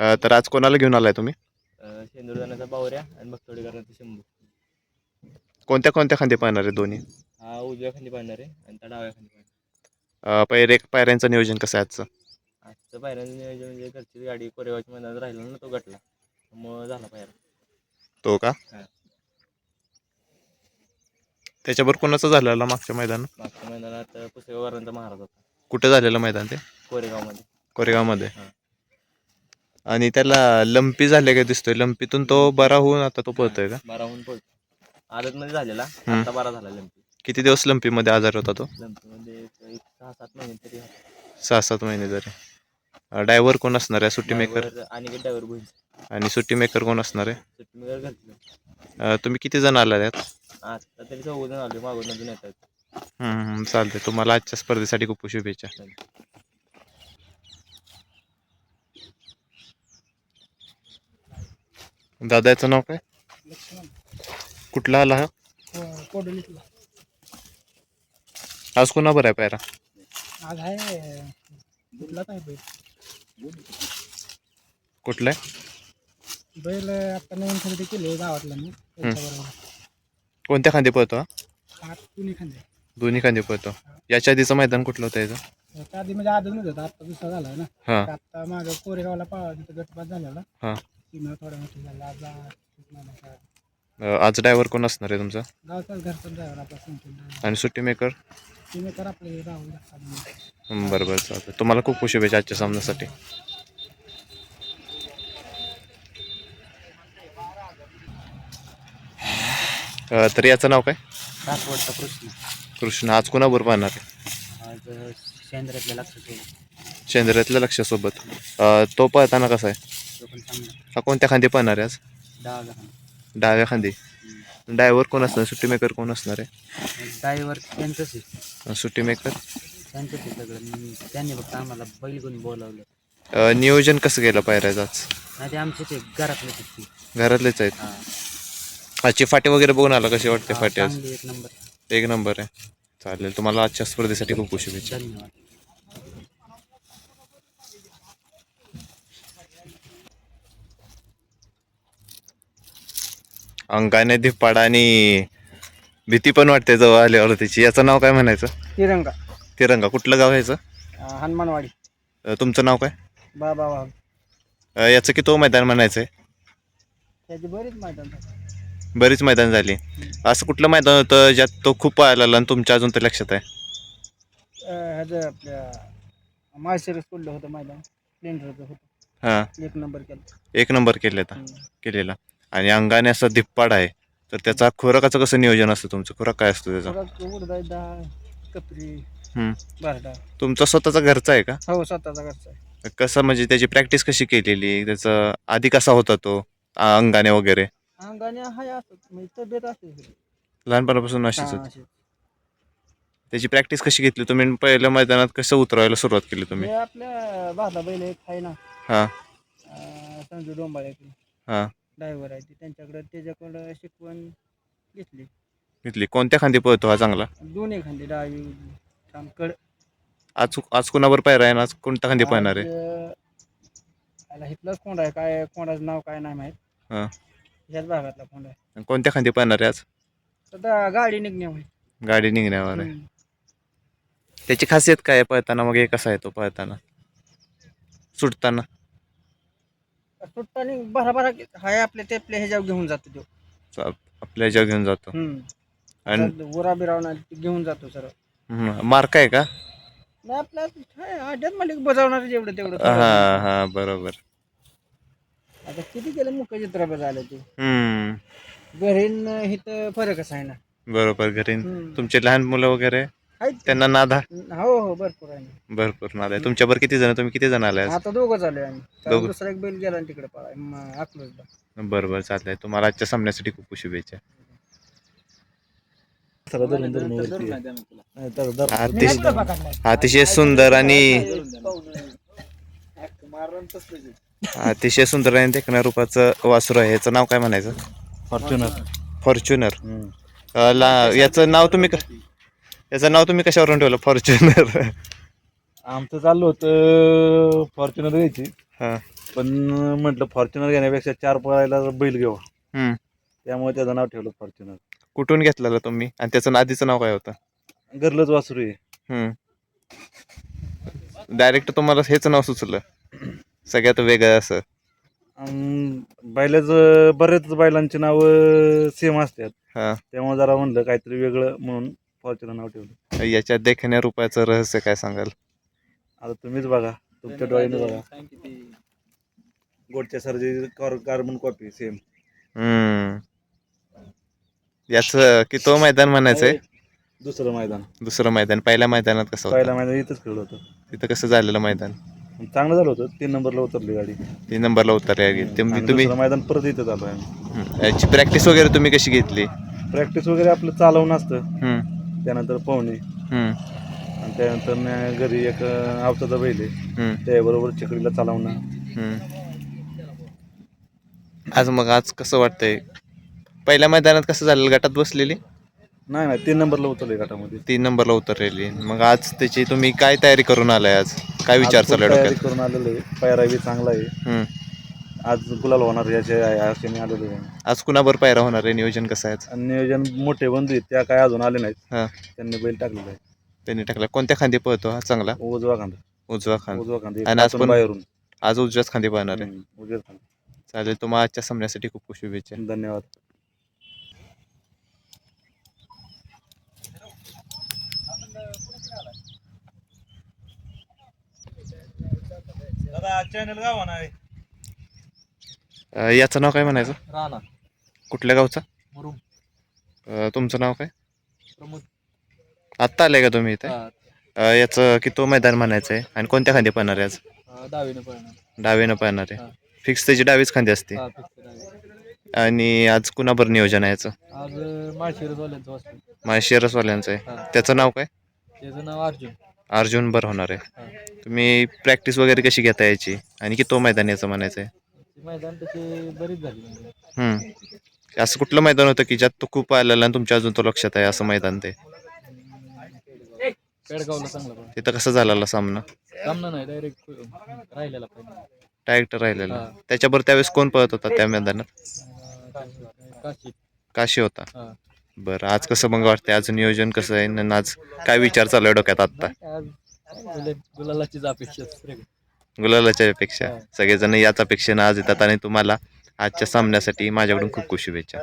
अ, तर आज कोणाला घेऊन आलाय तुम्ही? शेंदूरदानाचा बावऱ्या आणि बगतोडीकरांचा शंभू. कोणत्या कोणत्या खांदे पाहणार आहे दोन्ही? हा उजव्या खाली पाहणार आहे आणि त्या डाव्या खाली पाहणार अ, पैरे पायऱ्यांचं नियोजन कसं आहे आजचं? आजचं पायऱ्याचं नियोजन म्हणजे घरची गाडी कोरेगावच्या मैदानात राहिला ना तो गटला. मग झाला पायरा. तो का? हा. त्याच्यावर कोणाचं झालेलं मागच्या मैदान? मागच्या मैदानात पुसेगावरांचा महाराज होता. कुठं झालेलं मैदान ते? कोरेगावमध्ये. कोरेगावमध्ये. हा. आणि त्याला लंपी झाले का दिसतोय? लंपीतून तो बरा होऊन आता तो पळतोय का? बाराहून पळतो आदतमध्ये झालेला. हम्म. आता बारा झाला लंपी. किती दिवस लंपीमध्ये आजार होता तो? लंपीमध्ये एक एक सहा सात महिने तरी होता. सहा सात महिने जरी ड्रायव्हर कोण असणार आहे? सुट्टी मेकर? Driver आणि ड्रायव्हर भुईन आणि सुट्टी मेकर कोण असणार आहे? सुट्टी मेकर घातलं अ, तुम्ही किती जण आला त्यात आता तरी चौघजण आले मागून अजून येतात. हम्म, हम्म, चालतंय. तुम्हाला आजच्या स्पर्धेसाठी खूप खूप शुभेच्छा. दादाचं नाव काय? कुठला आला हा? कोडोलीतला आज कोणा बरं आहे पायरा? आज आहे कुठलाच आहे बैल कुठला आहे? बैल आता नवीन खरेदी केली गावातला मी त्यांच्याबरोबर कोणत्या खांदी पळतो हा? कुणी खांदे दोन्ही खांदी पळतो. याच्या आधीचं मैदान कुठलं होतं याचं? त्या आधी म्हणजे आदत होता आता दुसरा झाला ना. हां. आता मागं कोरेगावला तिथं गटपात झालेला. हां. सीमा थोडा मोठी झाला आज गावचाच अ, आज ड्रायव्हर कोण असणार आहे तुमचा? घरचा ड्रायव्हर आपला संपूर्ण आणि सुट्टी मेकर? आपले राहुल बरं बरं चालतं तुम्हाला खूप खूप शुभेच्छा आजच्या सामन्यासाठी. अ, तर याचं नाव काय? सासवडचा प्रश्न कृष्ण. आज कोणाबरोबर पाहणार? आहे आज लक्षात शेंद्र्यातल्या लक्षासोबत. अ, तो पळताना कसा आहे? तो पण चांगला. हा कोणत्या खांदी पाहणार आहे आज? डाव्या खांदी. ड्रायव्हर कोण असणार? सुट्टी मेकर कोण असणार आहे? ड्रायव्हर त्यांचंच आहे. सुट्टी मेकर? त्यांचंच आहे सगळं. त्यांनी फक्त आम्हाला बैल कोणी बोलावलं. अ, नियोजन कसं केलं पायऱ्याचं आज? नाही ते आमचे ते घरातले घरातलेच आहेत? आजची फाटी वगैरे बघून आला कशी वाटते फाटी आज? चांगली एक नंबर. एक नंबर आहे. चालेल तुम्हाला आजच्या स्पर्धेसाठी खूप खूप शुभेच्छा. धन्यवाद. अंगाने धिप्पाडा आणि भीती पण वाटते जवळ आल्यावर त्याची याचं नाव काय म्हणायचं? तिरंगा. तिरंगा. कुठलं गाव ह्याचं हनुमानवाडी. अ, तुमचं नाव काय? बाबा बाबा अ, याचं की तो मैदान म्हणायचं आहे त्याची बरीच मैदान बरीच मैदान झाली. असं कुठलं मैदान होतं ज्यात तो खूप पाहायला आणि तुमच्या अजून तर लक्षात आहे? ह्याचं आपल्या माळशिरस पडलं होतं मैदान. स्प्लेंडरचं होतं. हां. एक नंबर केलं. एक नंबर केलेला केलेला. आणि अंगाने असं धिप्पाड आहे तर त्याचा खुराकाचं कसं नियोजन असतं तुमचं? खुराक काय असतं त्याचा? कपरी हम्म. बारडा तुमचा स्वतःचा घरचा आहे का? हो स्वतःचा घरचा आहे. कसं म्हणजे त्याची प्रॅक्टिस कशी केलेली? त्याचं आधी कसा होता तो अंगाने वगैरे? अंगाने हाय असत म्हणजे तब्येत असते लहानपणापासून अशीच हा, होती. अशी. त्याची प्रॅक्टिस कशी घेतली तुम्ही? पहिल्या मैदानात कसं उतरवायला सुरुवात केली तुम्ही? हे आपल्या भाता बैल एक आहे ना. हां. अं, संजू डोंबाळे. हां. ड्रायव्हर आहे ते त्यांच्याकडे त्याच्याकडं शिकवण घेतली. घेतली. कोणत्या खांदी पळतो हा चांगला? दोन्ही खांदी डावी उजवी छान कड. आज आज कुणावर पायरा आहे? आणि आज कोणत्या खांदी पाहणार आहे? इथलाच कोंड आहे. काय कोंडाचं नाव काय नाही माहीत. हां. ह्याच भागातला कोंड आहे. आणि कोणत्या खांदी पाहणार आहे आज? सध्या गाडी निघण्यामुळे गाडी निघण्यावर आहे. हम्म. त्याची खासियत काय आहे पळताना? मग हे कसा आहे तो पळताना? सुटताना? सुट्टाने भराभरा हाय आपल्या ते आपल्या ह्याच्यावर घेऊन जातो तो. चा- आपल्या ह्याच्यावर घेऊन जातो. हम्म. आणि तर उरा बिरावणार घेऊन जातो सर मार्क आहे का? नाही आपल्या हाय, मालिक बजावणार जेवढं तेवढं हा हा बरोबर. आता किती केलं मुख चित्र बजावलं ते? हम्म. घरीन इथं फरकच आहे ना. बरोबर घरी हम्म. तुमचे लहान मुलं वगैरे? आहेत. त्यांना नादा? हो हो भरपूर आहे. ना. भरपूर नाद आहे. तुमच्यावर किती जण? तुम्ही किती जण आलाय आज? आता दोघं झालोय आम्ही. कारण दोघं? दुसरा एक बैल गेला आणि तिकडे पळाय चालतंय. तुम्हाला आजच्या सामन्यासाठी खूप खूप शुभेच्छा. अतिशय अतिशय सुंदर आणि अतिशय सुंदर आणि देखण्या रूपाचं वासरू आहे. याचं नाव काय म्हणायचं? फॉर्च्युनर. फॉर्च्युनर. अं, ला याचं नाव तुम्ही क- याचं नाव तुम्ही कशावरून ठेवलं? फॉर्च्युनर आमचं चाललं होतं फॉर्च्युनर घ्यायची. हां. पण म्हटलं फॉर्च्युनर घेण्यापेक्षा चार पळायला बैल घेऊ. हम्म. त्यामुळे त्याचं नाव ठेवलं फॉर्च्युनर कुठून घेतलेलं तुम्ही? आणि त्याचं आधीचं नाव काय होतं? घरलंच वासरू आहे. डायरेक्ट तुम्हाला हेच नाव सुचलं. सगळ्यात वेगळं असं. बैलाचं बरेच बैलांची नावं सेम असतात. हा. त्यामुळे जरा म्हणलं काहीतरी वेगळं म्हणून. फॉर्च्युनर नाव ठेवलं. याच्या देखण्या रुपयाचं रहस्य काय सांगाल? आता तुम्हीच बघा तुमच्या डोळ्याने बघा. गोडच्या सरजी कार्बन कॉपी सेम हम्म. याच कितो मैदान म्हणायचंय? दुसरं मैदान. दुसरं मैदान पहिल्या मैदानात कसं पहिल्या होतं मैदान इथंच खेळलं होतं. तिथं कसं झालेलं मैदान? चांगलं झालं होतं तीन नंबरला उतरली गाडी. तीन नंबरला उतरले तुम्ही आणि तुम्ही दुसरं मैदान परत इथं आलो आम्ही हम्म. याची प्रॅक्टिस वगैरे तुम्ही कशी घेतली? प्रॅक्टिस वगैरे आपलं चालवणं असतं. हम्म, त्यानंतर पोहणे. हम्म, आणि त्यानंतर न- घरी एक आवताचा बैल आहे. हम्म, त्याबरोबर चकडीला चालवणं हम्म. आज मग आज कसं वाटतंय? पहिल्या मैदानात कसं झालेलं गटात बसलेली? नाही नाही तीन नंबरला उतरले गटामध्ये. तीन नंबरला उतरलेली. मग आज त्याची तुम्ही काय तयारी करून आलाय आज? काय विचार आज खूप चालू आहे तयारी डोक्यात? करून आलेलो आहे. पायरा बी चांगला आहे. हम्म. आज गुलाल होणार याचे आशेने आलेलो आहे. आज कुणाबर पायरा होणार आहे? नियोजन कसं आहे आज? आणि नियोजन मोठे बंधू आहेत त्या काय अजून आले नाहीत. हा. त्यांनी बैल टाकलेला आहे. त्यांनी टाकला. कोणत्या खांदी पळतो हा चांगला? उजवा खांदा. उजवा खांद. उजवा खांदा आणि आज आतून पण- बाहेरून. आज उजव्याच खांदी पळणार आहे. हम्म, उजव्या खांदा. चालेल तुम्हाला आजच्या सामन्यासाठी खूप खूप शुभेच्छा. धन्यवाद. दादा चॅनल गाव आहे अं, याचं नाव काय म्हणायचं? राणा. कुठल्या गावचं? मुरुम. अं, तुमचं नाव काय? प्रमोद. आत्ता आले का तुम्ही इथे? अं, याचं की तो मैदान म्हणायचं आहे? आणि कोणत्या खांदी पळणार आहे आज? दहावीने पळणार. डावीनं पळणार आहे. फिक्स त्याची डावीच खांदी असते. हा आणि आज कुणाबर नियोजन आहे याचं? आज माळशिरसवाल्यांचं आहे. त्याचं नाव काय? त्याचं नाव अर्जुन. अर्जुन बर होणार आहे. हा. तुम्ही प्रॅक्टिस वगैरे कशी घेता याची? आणि की तो मैदान याचं म्हणायचं आहे? मैदान तशी बरीच झाली. म्हणजे हम्म. असं कुठलं मैदान होतं की ज्यात तो खूप आलेला आणि तुमच्या अजून तो लक्षात आहे असं मैदान ते? पेडगावला चांगला पण. तिथं कसं झालेला सामना? सामना नाही डायरेक्ट राहिलेला पाहिजे डायरेक्ट राहिलेला. हा. त्याच्याबरोबर त्यावेळेस कोण पळत होता त्या मैदानात? काशी. काशी होता. हा. बरं आज कसं मग वाटतंय? आज नियोजन कसं आहे? आणि आज काय विचार चालू आहे डोक्यात आत्ता? आज गुलालाचीच अपेक्षा. गुलालाच्या अपेक्षा हा. सगळेजण याच अपेक्षेनं आज येतात आणि तुम्हाला आजच्या सामन्यासाठी माझ्याकडून खूप खूप शुभेच्छा